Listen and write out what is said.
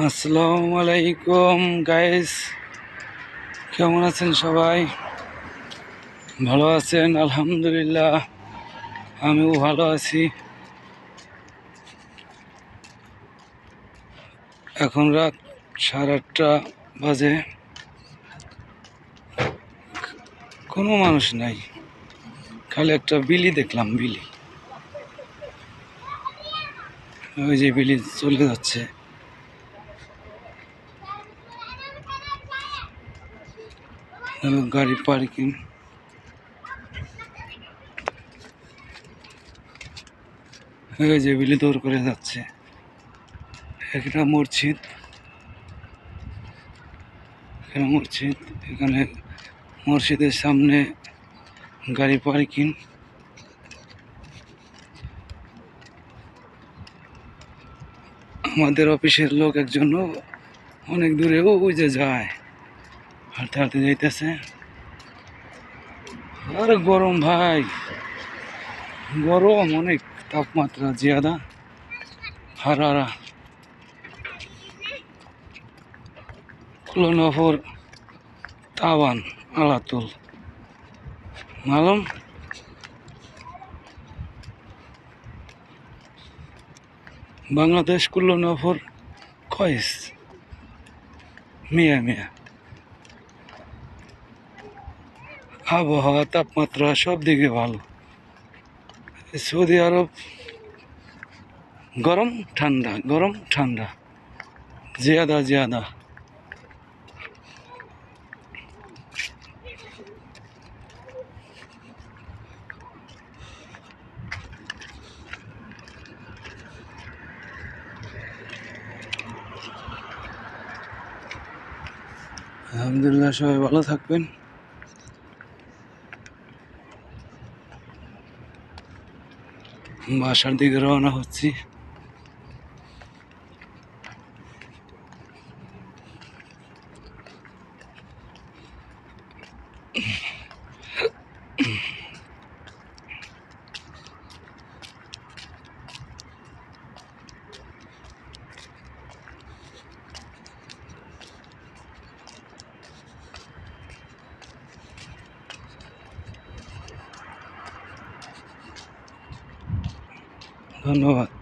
আসসালাম গাইস কেমন আছেন সবাই? ভালো আছেন? আলহামদুলিল্লাহ, আমিও ভালো আছি। এখন রাত সাড়ে আটটা বাজে। কোনো মানুষ নাই। খালি একটা বিলি দেখলাম, বিলি। ওই যে বিলি চলে যাচ্ছে। গাড়ি পার্কিং। ওই যে বিলি দৌড় করে যাচ্ছে। একটা মসজিদ। মসজিদ। এখানে মসজিদের সামনে গাড়ি পার্কিং। আমাদের অফিসের লোক একজন অনেক দূরে ওই যে যায়। হাঁটতে হাঁটতে যাইতেছে। আর গরম ভাই, গরম অনেক তাপমাত্রা জিয়াদা, হারারা। কুলনফর তাওয়ান, আলাতুল, মালুম। বাংলাদেশ কুল্লনফর কয়েস। মিয়া মিয়া। আবহাওয়া তাপমাত্রা সব দিকে ভালো। সৌদি আরব, গরম, ঠান্ডা গরম, ঠান্ডা। জিয়াদা জিয়াদা। আলহামদুলিল্লাহ সবাই ভালো থাকবেন। বাসার দিকে রওনা হচ্ছি। ধন্যবাদ।